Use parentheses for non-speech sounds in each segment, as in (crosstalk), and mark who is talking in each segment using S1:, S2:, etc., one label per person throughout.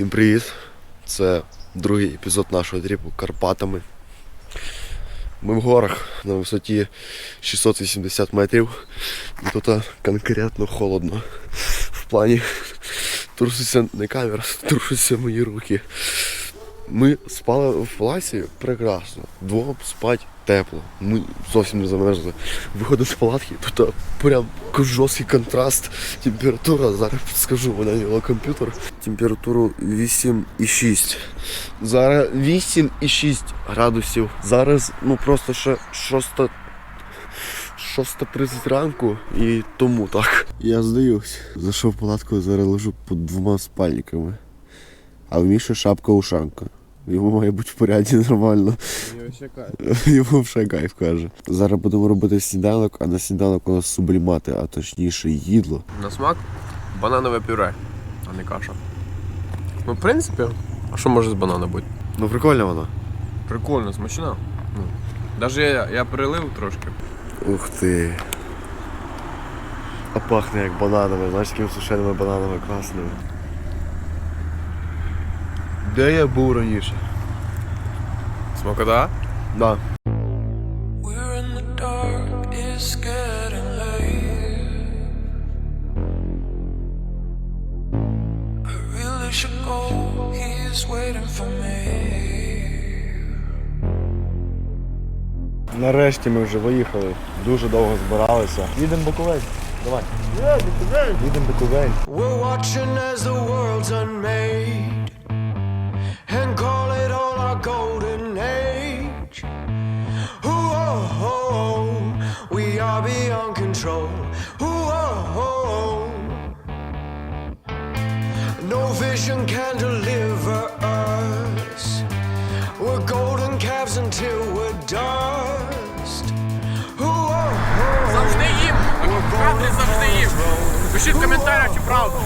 S1: Всім привіт! Це другий епізод нашого тріпу Карпатами. Ми в горах на висоті 680 метрів. І тут конкретно холодно. В плані труситься не камера, (laughs) трусяться мої руки. Ми спали в палаці прекрасно. Двом спать тепло. Ми зовсім не замерзли. Виходимо з палатки, тут прям жорсткий контраст. Температура, зараз скажу, вона його комп'ютер. Температуру 8,6. Зараз 8,6 градусів. Зараз ну просто ще 6 6.30 ранку і тому так. Я здаюсь. Зайшов в палатку, зараз лежу під двома спальниками. А в Міші шапка ушанка. Йому має бути в поряді нормально. (laughs) Йому вже кайф каже. Зараз будемо робити сніданок, а на сніданок у нас сублімати, а точніше їдло.
S2: На смак бананове пюре, а не каша. Ну, в принципі, а що може з банана бути?
S1: Ну прикольно воно.
S2: Прикольно, смачно. Ну, Даже я, я перелив трошки.
S1: Ух ти. А пахне як бананами, знаєш, такими сушеними бананами класними. Де я був раніше?
S2: Смакота?
S1: Да. Нарешті ми вже виїхали. Дуже довго збиралися. Їдемо Буковель. Давай. Їдемо Буковель.
S3: No can deliver us. We're golden calves until we're dust.
S2: Завжди їм! Кадри завжди їм! Пишіть в коментарях, чи правда.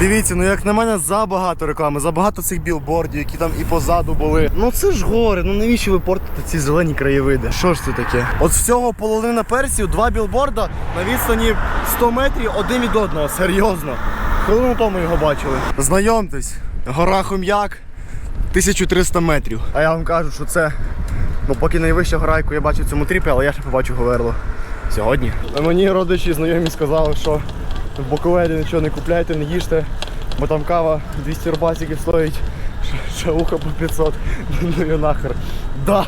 S4: Дивіться, ну як на мене, забагато реклами, забагато цих білбордів, які там і позаду були. Ну це ж гори, ну навіщо ви портите ці зелені краєвиди? Що ж це таке? От всього половина персів, два білборда на відстані 100 метрів один від одного. Серйозно. Хвилину тому його бачили. Знайомтесь, гора Хом'як, 1300 метрів. А я вам кажу, що це ну, поки найвища гора, яку я бачу в цьому тріпі, але я ще побачу Говерло. Сьогодні. Мені родичі знайомі сказали, що в Буковелі нічого не купляйте, не їжте, бо там кава 200 рубасиків стоїть, (laughs) шауха по 500. Ну його нахер. Да,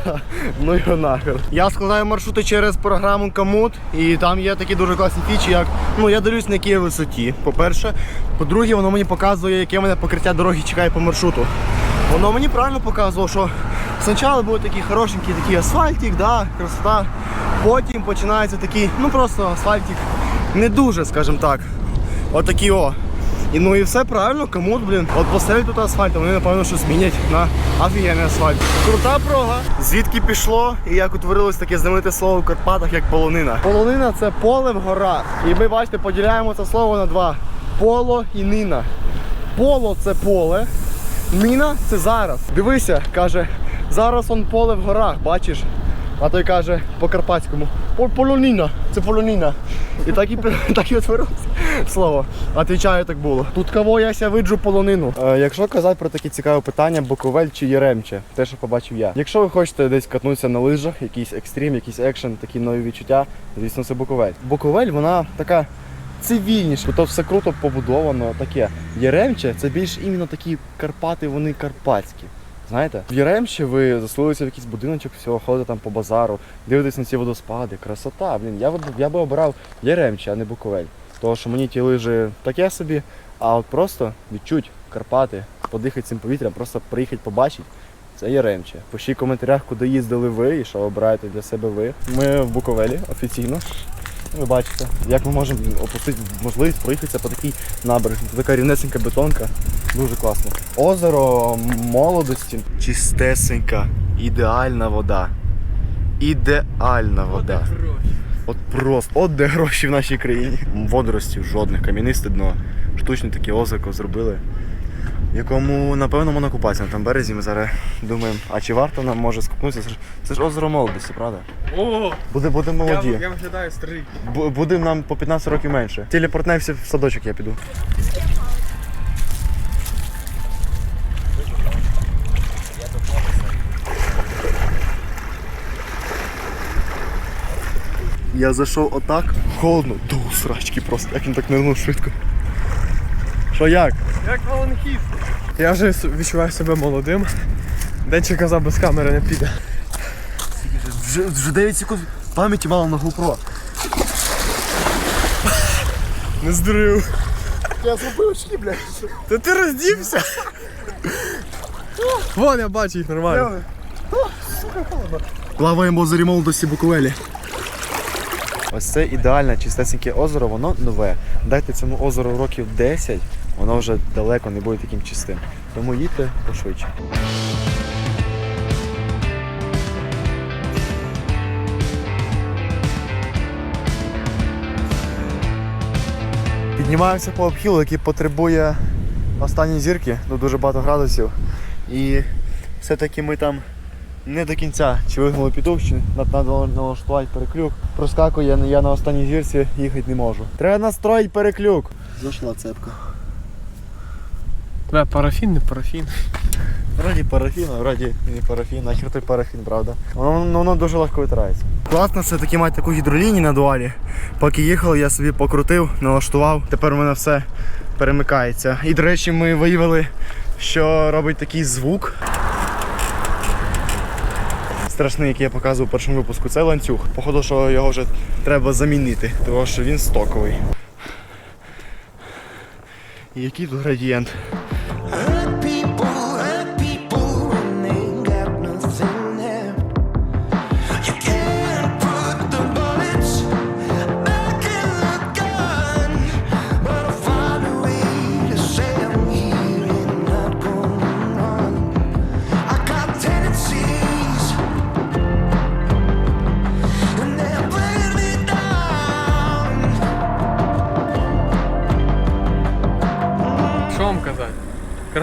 S4: ну його нахер. Я складаю маршрути через програму Камут, і там є такі дуже класні фічі, як ну я дивлюсь на якій висоті. По-перше, по-друге, воно мені показує, яке мене покриття дороги чекає по маршруту. Воно мені правильно показувало, що спочатку був такий хорошенький такий асфальтик, да, красота. Потім починається такий, ну просто асфальтик не дуже, скажімо так. Отакі о. І ну і все правильно, кому, блін, от поставлять тут асфальт, а вони напевно що змінять на офігенний асфальт. Крута прога. Звідки пішло і як утворилось таке знамените слово в Карпатах, як полонина. Полонина це поле в горах. І ми бачите, поділяємо це слово на два: поло і нина. Поло це поле, Ніна це зараз. Дивися, каже, зараз он поле в горах, бачиш? А той каже по-карпатському «По- полоніна, це полоніна. І так і, (laughs) так і утворилося слово. Отвічаю, так було. Тут кого ся виджу полонину. Е, якщо казати про такі цікаві питання, Буковель чи Єремче, те, що побачив я. Якщо ви хочете десь катнутися на лижах, якийсь екстрім, якийсь екшен, такі нові відчуття, звісно, це Буковель. Буковель, вона така цивільніше, то все круто побудовано, таке. Єремче це більш іменно такі Карпати, вони карпатські. Знаєте, в Єремче ви заселилися в якийсь будиночок, всього ходите там по базару, дивитесь на ці водоспади, красота. Блін, я, я би обирав Єремче, а не Буковель. Тому що мені ті лижі таке собі, а от просто відчуть Карпати, подихати цим повітрям, просто приїхати побачити. Це Єремче. Пишіть в коментарях, куди їздили ви і що обираєте для себе ви. Ми в Буковелі офіційно. Ви бачите, як ми можемо опустити можливість проїхатися по такій набережні. Це така рівнесенька бетонка. Дуже класно. Озеро молодості. Чистесенька, ідеальна вода. Ідеальна вода. От просто, от де гроші в нашій країні. Водоростів жодних, кам'янисте дно. Штучне таке озеро зробили. Якому, напевно, можна купатися на тому березі. Ми зараз думаємо, а чи варто нам може скупнутися? Це ж, це ж озеро молодості, правда?
S2: О,
S4: Буде, буде молоді.
S2: я, я виглядаю старий.
S4: Бу- Буде нам по 15 років менше. Телепортнемося в садочок, я піду. Я зайшов отак, холодно, до срачки просто, як він так нирнув швидко. Що як?
S2: Як Валенхіс. Я вже відчуваю себе молодим. Денчик казав, без камери не піде.
S4: Вже, вже 9 секунд пам'яті мало на GoPro.
S2: Не здурив.
S4: Я зробив очки, блядь.
S2: Та ти роздівся. Вон я бачу їх нормально.
S4: Плаваємо в озері молодості Буковелі. Ось це ідеальне чистесеньке озеро, воно нове. Дайте цьому озеру років 10, воно вже далеко не буде таким чистим. Тому їдьте пошвидше. Піднімаємося по обхилу, який потребує останньої зірки до дуже багато градусів. І все-таки ми там не до кінця. Чи вигнули петух, чи треба налаштувати переклюк. Проскакує, я на останній зірці їхати не можу. Треба настроїти переклюк. Зайшла цепка.
S2: Бля, парафін, не парафін.
S4: Вроді парафін, а вроді і не парафін, нахер той парафін, правда. Воно, воно дуже легко витирається. Класно все-таки мати таку гідролінію на дуалі. Поки їхали, я собі покрутив, налаштував. Тепер у мене все перемикається. І, до речі, ми виявили, що робить такий звук. Страшний, який я показував у першому випуску, це ланцюг. Походу, що його вже треба замінити, тому що він стоковий. І який тут градієнт?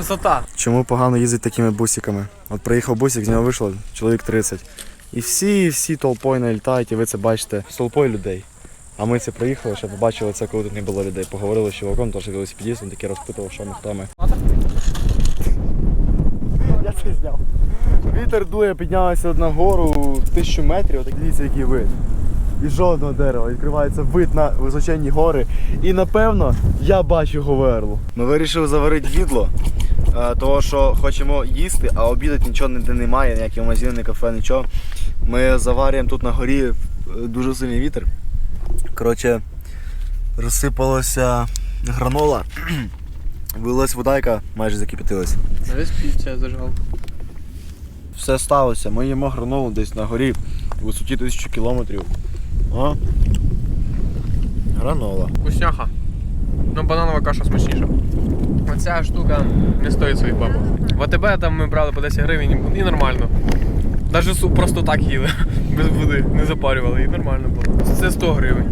S2: Красота.
S4: Чому погано їздить такими бусиками? От приїхав бусик, з нього вийшло чоловік 30. І всі, всі толпою налітають, і ви це бачите з толпою людей. А ми це приїхали, ще побачили це, коли тут не було людей. Поговорили з чуваком, теж велосипедіст, він таки розпитував, що ми хто ми. Я це зняв. Вітер дує, піднялася на гору тисячу метрів, так дивіться, який вид. І жодного дерева, відкривається вид на височенні гори. І напевно я бачу говерлу. Ми вирішили заварити відло, того що хочемо їсти, а обідати нічого ніде немає, ніякі магазини, кафе, нічого. Ми заварюємо тут на горі е, дуже сильний вітер. Коротше, розсипалася гранола, (clears throat) вилилась вода, яка майже закипятилась.
S2: На весь півця зажав.
S4: Все сталося. Ми їмо гранолу десь на горі в висоті тисячу кілометрів. О. Гранола.
S2: Вкусняха. Ну, бананова каша смачніша. Оця штука не стоїть своїх бабок. В АТБ там ми брали по 10 гривень і- нормально. Навіть просто так їли, (laughs) без води, не запарювали, і нормально було. Це 100 гривень.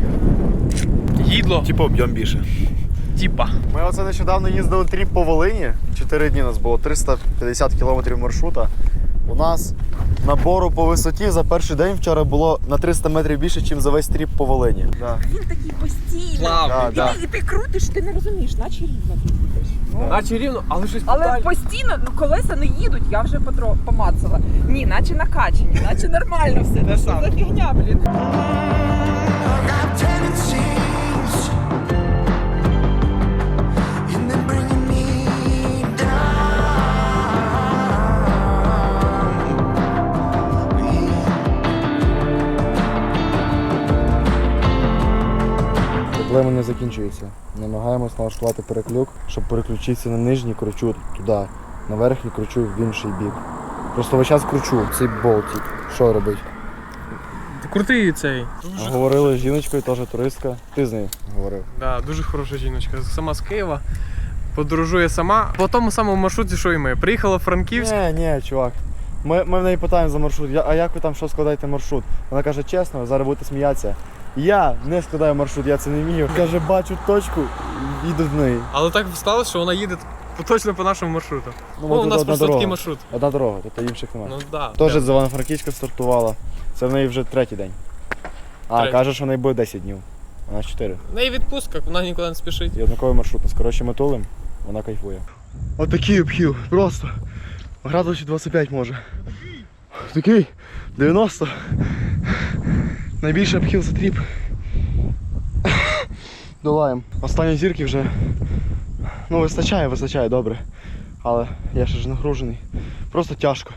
S2: Їдло,
S4: Типу об'єм більше.
S2: типа.
S4: Ми оце нещодавно їздили тріп по Волині. Чотири дні у нас було 350 кілометрів маршрута. У нас набору по висоті за перший день вчора було на 300 метрів більше, ніж за весь тріп по Волині. Да.
S5: Він такий постійний.
S2: Плавний.
S5: І,
S4: Да,
S5: ти, і ти крутиш, ти не розумієш, наче рівно ти їдеш.
S2: Наче рівно, але щось
S5: Але
S2: питання.
S5: постійно ну, колеса не їдуть, я вже потро помацала. Ні, наче накачані, наче нормально все. Це що за фігня, блін.
S3: I got tendencies,
S4: Проблеми не закінчуються. Намагаємось налаштувати переклюк, щоб переключитися на нижній, кручу туди, на верхній кручу в інший бік. Просто весь час кручу цей болтик. Що робить?
S2: Крутий цей.
S4: Говорили з жіночкою, теж туристка. Ти з нею говорив.
S2: Да, дуже хороша жіночка. Сама з Києва. Подорожує сама. По тому самому маршруті, що і ми. Приїхала в Франківськ.
S4: Ні, ні, чувак. Ми, ми в неї питаємо за маршрут. Я, а як ви там що складаєте маршрут? Вона каже, чесно, зараз будете сміятися. Я не складаю маршрут, я це не вмію. Каже, бачу точку, їду в неї.
S2: Але так сталося, що вона їде точно по нашому маршруту. Ну,
S4: от
S2: у нас просто
S4: дорога.
S2: такий маршрут.
S4: Одна дорога, тобто інших немає.
S2: Ну да.
S4: Теж з Івано-Франківська стартувала. Це в неї вже третій день. А,
S2: Третій.
S4: каже, що в неї буде 10 днів. У нас 4.
S2: В неї відпустка, вона нікуди не спішить.
S4: І однаковий маршрут. Коротше, ми тулим, вона кайфує. Отакий обхил, просто. Градусів 25 може. Такий 90. Найбільший обхил за тріп. Долаємо. Останні зірки вже. Ну, вистачає, вистачає, добре. Але я ще ж нагружений. Просто тяжко.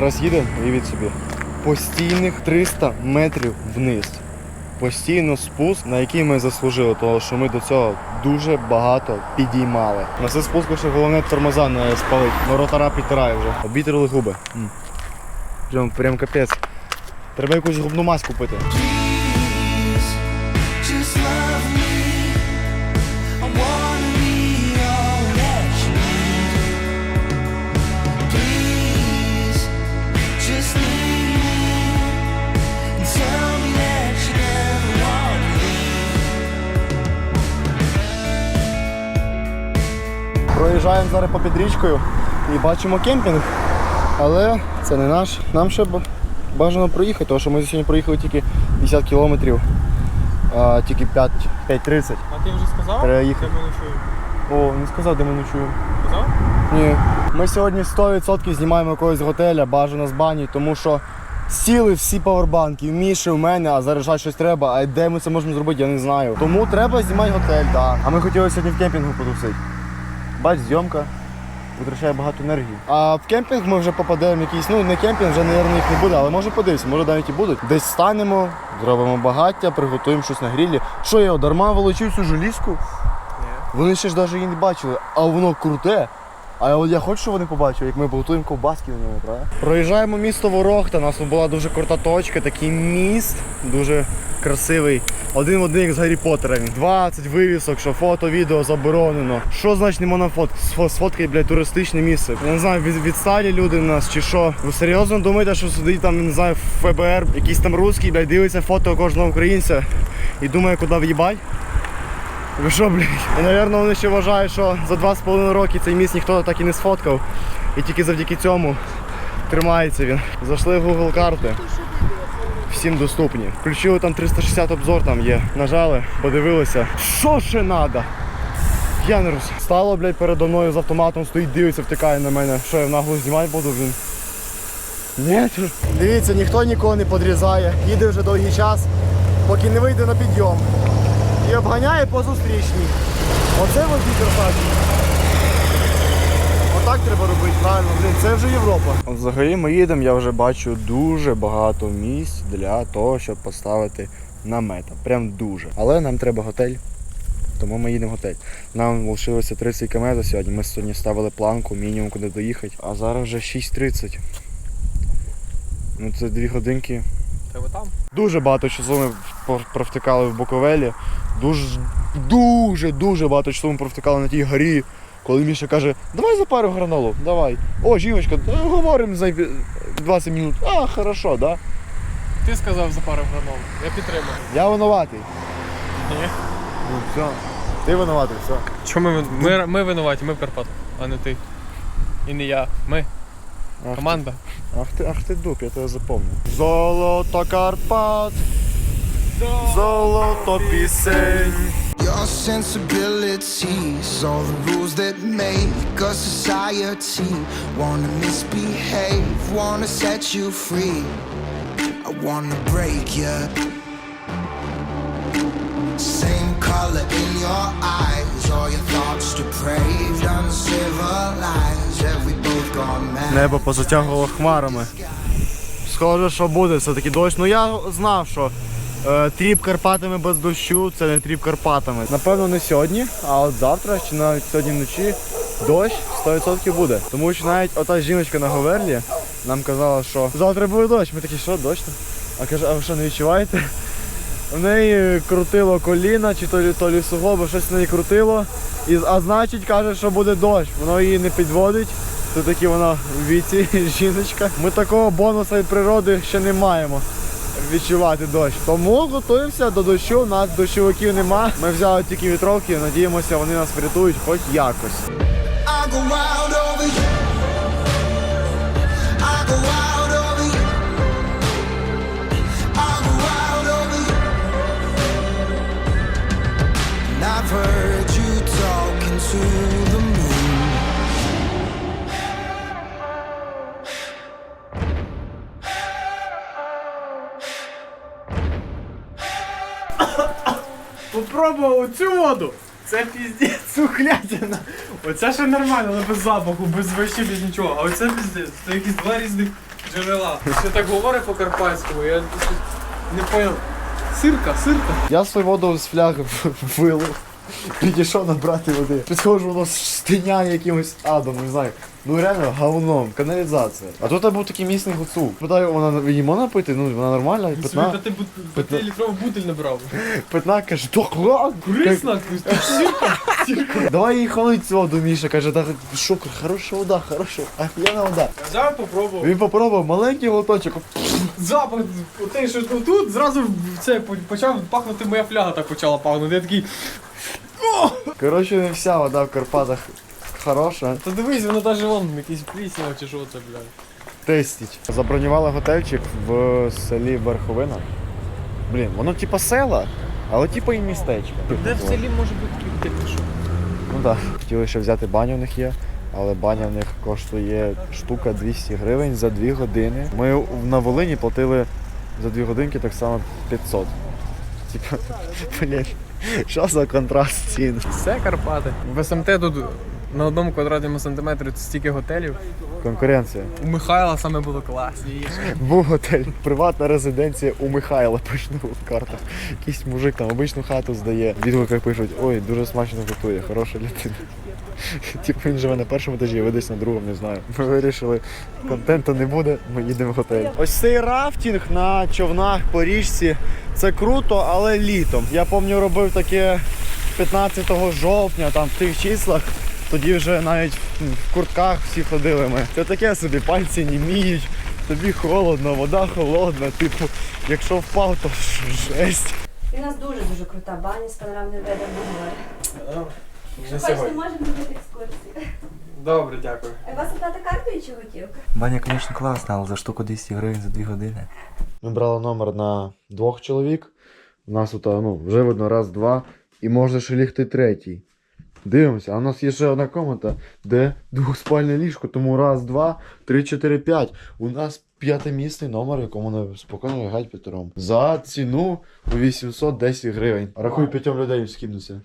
S4: Зараз їдемо, уявіть собі, постійних 300 метрів вниз. Постійно спуск, на який ми заслужили, тому що ми до цього дуже багато підіймали. На це спуску ще головне тормоза не спалить, но ротора підтирає вже. Обітрили губи. Прям, прям капець. Треба якусь губну мазь купити. Проїжджаємо зараз попід річкою і бачимо кемпінг. Але це не наш. Нам ще бажано проїхати, тому що ми сьогодні проїхали тільки 50 кілометрів, а, тільки 5, 5.30.
S2: А ти вже сказав?
S4: Треба їхати.
S2: Де ми ночуємо?
S4: О, не сказав, де ми ночуємо.
S2: Сказав?
S4: Ні. Ми сьогодні 100% знімаємо якогось готеля, бажано з бані, тому що сіли всі павербанки, в Міші, в мене, а заряджати щось треба. А де ми це можемо зробити, я не знаю. Тому треба знімати готель, так. Да. А ми хотіли сьогодні в кемпінгу потусити. Бач, зйомка. Витрачає багато енергії. А в кемпінг ми вже попадемо якийсь, ну не кемпінг, вже, мабуть, їх не буде, але може подивитися, може навіть і будуть. Десь станемо, зробимо багаття, приготуємо щось на грілі. Що я дарма волочив цю желізку? Вони ще ж навіть її не бачили, а воно круте. А от я хочу, щоб вони побачили, як ми готуємо ковбаски на ньому, правда? Проїжджаємо місто Ворохта, у нас тут була дуже крута точка, такий міст, дуже красивий. Один в один як з Гаррі Поттером. 20 вивісок, що фото, відео заборонено. Що значить не можна фот... сфо- сфоткати, блядь, туристичне місце? Я не знаю, від, відсталі люди в нас чи що. Ви серйозно думаєте, що сидить там, не знаю, ФБР, якийсь там русський, блядь, дивиться фото кожного українця і думає, куди в'їбать? Ви що, блядь? І, напевно, вони ще вважають, що за два з половиною роки цей міст ніхто так і не сфоткав. І тільки завдяки цьому тримається він. Зайшли в Google карти. Всім доступні. Включили там 360 обзор, там є. Нажали, подивилися. Що ще треба? Я не роз... Стало, блядь, передо мною з автоматом, стоїть, дивиться, втикає на мене. Що я нагло знімати буду, він. Ні, Дивіться, ніхто нікого не подрізає. Їде вже довгий час, поки не вийде на підйом і обганяє по зустрічній. Оце водій красавчик. Отак треба робити, правильно, блін, це вже Європа. Взагалі ми їдемо, я вже бачу дуже багато місць для того, щоб поставити намета. Прям дуже. Але нам треба готель. Тому ми їдемо в готель. Нам лишилося 30 км сьогодні. Ми сьогодні ставили планку, мінімум куди доїхати. А зараз вже 6.30. Ну це дві годинки.
S2: Тебе там?
S4: Дуже багато часу ми провтикали в Буковелі. Дуже, дуже, дуже багато часу ми провтикали на тій горі. Коли Міша каже, давай запаримо гранолу, давай. О, жіночка, говоримо за 20 минут. А, хорошо, да?
S2: Ти сказав за пару гранул. Я підтримую.
S4: Я винуватий.
S2: Ні.
S4: Ну все. Ти винуватий, все.
S2: Чому ми, ми, ми винуваті, ми в Карпатах, а не ти. І не я. Ми.
S4: Ах,
S2: Команда.
S4: Ах ти, ах ти дуб, я тебе запомнив. Золото Карпат, золото пісень.
S3: Your sensibilities, all the rules that make a society wanna misbehave, wanna set you free. I wanna break you. Same color in your eyes,
S4: Небо позатягувало хмарами. Схоже, що буде все-таки дощ. Ну я знав, що е, тріп Карпатами без дощу це не тріп Карпатами. Напевно, не сьогодні, а от завтра чи навіть сьогодні вночі дощ 100% буде. Тому що навіть ота жіночка на Говерлі нам казала, що завтра буде дощ. Ми такі, що дощ? А каже, а ви що не відчуваєте? В неї крутило коліна, чи то, лі- то лі суглоби, щось в неї крутило. І, а значить каже, що буде дощ. Воно її не підводить. Це таки вона в віці (laughs) жіночка. Ми такого бонуса від природи ще не маємо. відчувати дощ. Тому готуємося до дощу. У нас дощовиків нема. Ми взяли тільки вітровки, надіємося, вони нас врятують хоч якось.
S2: Попробував оцю воду. Це піздець, сухлятина. Оце ще нормально, але без запаху, без вообще, без нічого. А оце піздець. Це якісь два різних джерела. Все так говорить по-карпатському, я щось не поняв. Сирка, сирка.
S4: Я свою воду з фляги (laughs) вилив. Підійшов набрати води. Підходжу, воно стиняє якимось адом, не знаю. Ну реально говном, каналізація. А тут був такий місний гуцул. Питаю, вона її можна пити? Ну вона нормальна,
S2: Та ти літрову бутиль набрав.
S4: Питна каже, то клас,
S2: Крисно, сирка.
S4: Давай їй холить воду, Міша. Каже, так що, хороша вода, хороша, офігенна вода.
S2: Взяв, попробував.
S4: Він попробував маленький глоточок.
S2: Запах, те, що тут, зразу це почав пахнути моя фляга так почала пахнути. Я такий,
S4: Коротше, не вся вода в Карпатах хороша.
S2: та дивись, воно навіть вон якийсь пліснява чи що це, блядь.
S4: Тестіть. Забронювали готельчик в селі Верховина. Блін, воно типа села, але типа і містечко.
S2: Де в селі може бути такий що?
S4: Ну так. Хотіли ще взяти баню в них є, але баня в них коштує штука 200 гривень за 2 години. Ми на Волині платили за 2 годинки так само 500. Типа, (laughs) блін, що за контраст цін?
S2: Все Карпати. В СМТ тут на одному квадратному сантиметрі стільки готелів.
S4: Конкуренція.
S2: У Михайла саме було класніше.
S4: Був готель, приватна резиденція у Михайла пишу в картах. Якийсь мужик там обичну хату здає. Відгуках пишуть, ой, дуже смачно готує, хороша людина. Типу він живе на першому етажі, ви десь на другому, не знаю. Ми вирішили, контенту не буде, ми їдемо в готель. Ось цей рафтинг на човнах по річці. Це круто, але літом. Я пам'ятаю, робив таке 15 жовтня, там в тих числах. Тоді вже навіть в куртках всі ходили ми. Це таке собі, пальці німіють, тобі холодно, вода холодна, типу, якщо впав, то ж- жесть.
S6: І у нас дуже-дуже крута баня з панорамним видом на море.
S2: Не
S6: Хочете, можемо робити екскурсії.
S2: Добре, дякую.
S6: У вас оплата картою чи готівка?
S7: Баня, звісно, класна, але за штуку 200 гривень за 2 години.
S4: Ми брали номер на двох чоловік. У нас тут ну, вже видно раз-два, і може ще лігти третій. Дивимося, а у нас є ще одна комната, де двохспальне ліжко, тому раз, два, три, чотири, п'ять. У нас п'ятимісний номер, якому не спокійно лягають п'ятером. За ціну 810 гривень. Рахуй п'ятьом людей скинуться.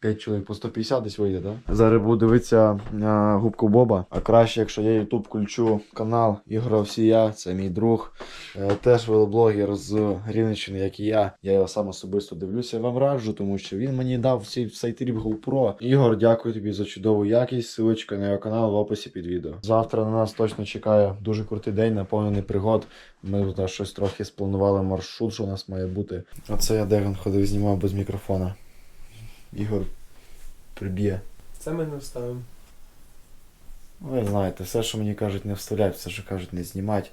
S4: П'ять чоловік по 150 десь вийде, так? Зараз буду дивитися а, губку Боба. А краще, якщо я YouTube включу канал Ігора Всія, це мій друг. Е, Теж велоблогер з Рівненщини, як і я. Я його сам особисто дивлюся. Вам раджу, тому що він мені дав цей сайтріп GoPro. Ігор, дякую тобі за чудову якість. Силочка на його канал в описі під відео. Завтра на нас точно чекає дуже крутий день, наповнений пригод. Ми тут щось трохи спланували маршрут, що у нас має бути. Оце я Деган ходив, знімав без мікрофона. Ігор приб'є.
S2: Це ми не вставимо.
S4: Ви знаєте, все, що мені кажуть, не вставлять, все, що кажуть, не знімати.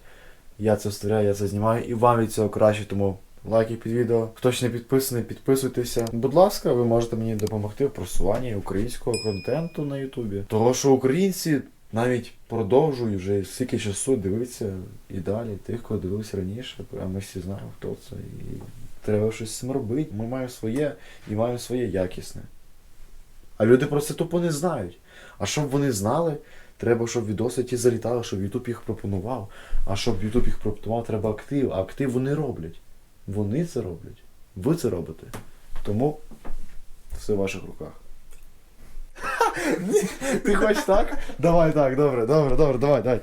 S4: Я це вставляю, я це знімаю, і вам від цього краще, тому лайки під відео. Хто ще не підписаний, підписуйтеся. Будь ласка, ви можете мені допомогти в просуванні українського контенту на Ютубі. Того, що українці навіть продовжують вже стільки часу дивитися і далі тих, кого дивилися раніше, а ми всі знаємо, хто це. І треба щось робити. Ми маємо своє і маємо своє якісне. А люди про це тупо не знають. А щоб вони знали, треба, щоб відоси ті залітали, щоб Ютуб їх пропонував. А щоб Ютуб їх пропонував, треба актив. А актив вони роблять. Вони це роблять. Ви це робите. Тому все в ваших руках. Ти хочеш так? Давай так, добре, добре, добре, давай, давай.